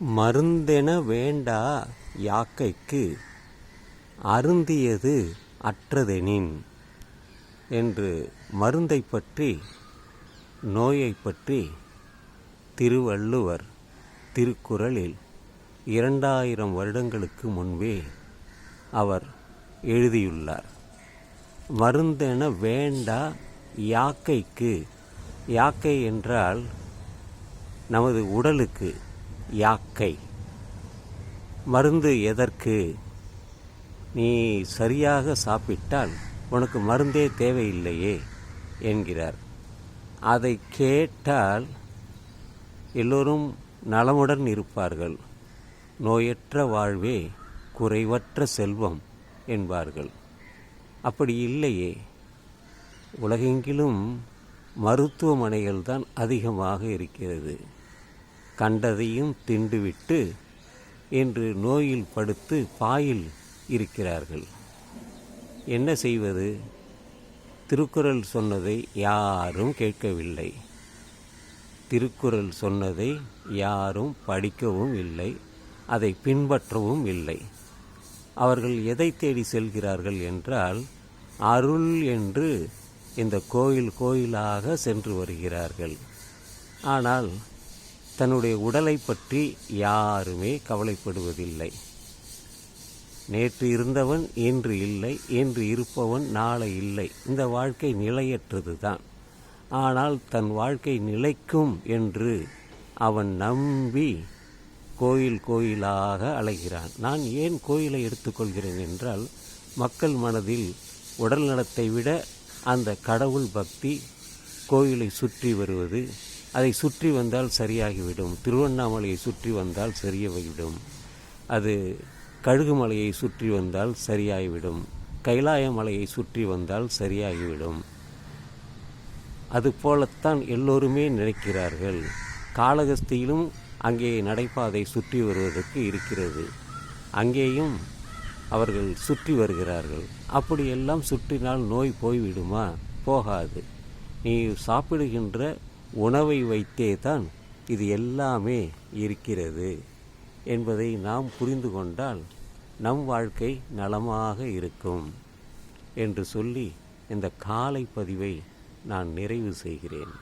மருந்தென வேண்டா யாக்கைக்கு அருந்தியது அற்றதெனின் என்று மருந்தை பற்றி நோயை பற்றி திருவள்ளுவர் திருக்குறளில் இரண்டாயிரம் வருடங்களுக்கு முன்பே அவர் எழுதியுள்ளார். மருந்தென வேண்டா யாக்கைக்கு யாக்கை என்றால் நமது உடலுக்கு யாக்கை. மருந்து எதற்கு? நீ சரியாக சாப்பிட்டால் உனக்கு மருந்தே தேவையில்லையே என்கிறார். அதை கேட்டால் எல்லோரும் நலமுடன் இருப்பார்கள். நோயற்ற வாழ்வே குறைவற்ற செல்வம் என்பார்கள். அப்படி இல்லையே. உலகெங்கிலும் மருத்துவமனைகள் தான் அதிகமாக இருக்கிறது. கண்டதையும் திண்டுவிட்டு என்று நோயில் படுத்து பாயில் இருக்கிறார்கள். என்ன செய்வது? திருக்குறள் சொன்னதை யாரும் கேட்கவில்லை. திருக்குறள் சொன்னதை யாரும் படிக்கவும் இல்லை. அதை பின்பற்றவும் இல்லை. அவர்கள் எதை தேடி செல்கிறார்கள் என்றால் அருள் என்று இந்த கோயில் கோயிலாக சென்று வருகிறார்கள். ஆனால் தன்னுடைய உடலை பற்றி யாருமே கவலைப்படுவதில்லை. நேற்று இருந்தவன் இன்று இல்லை இன்று இருப்பவன் நாளை இல்லை. இந்த வாழ்க்கை நிலையற்றது தான் ஆனால் தன் வாழ்க்கை நிலைக்கும் என்று அவன் நம்பி கோயில் கோயிலாக அலைகிறான். நான் ஏன் கோயிலை எடுத்துக்கொள்கிறேன் என்றால் மக்கள் மனதில் உடல் நலத்தை விட அந்த கடவுள் பக்தி கோயிலை சுற்றி வருவது அதை சுற்றி வந்தால் சரியாகிவிடும். திருவண்ணாமலையை சுற்றி வந்தால் சரியாகிவிடும் அது கழுகுமலையை சுற்றி வந்தால் சரியாகிவிடும். கைலாய மலையை சுற்றி வந்தால் சரியாகிவிடும். அதுபோலத்தான் எல்லோருமே நினைக்கிறார்கள். காளகஸ்தியிலும் அங்கே நடைபாதை சுற்றி வருவதற்கு இருக்கிறது. அங்கேயும் அவர்கள் சுற்றி வருகிறார்கள். அப்படியெல்லாம் சுற்றினால் நோய் போய்விடுமா? போகாது. நீ சாப்பிடுகின்ற உணவை வைத்தே தான் இது எல்லாமே இருக்கிறது என்பதை நாம் புரிந்து கொண்டால் நம் வாழ்க்கை நலமாக இருக்கும் என்று சொல்லி இந்த காலை பதிவை நான் நிறைவு செய்கிறேன்.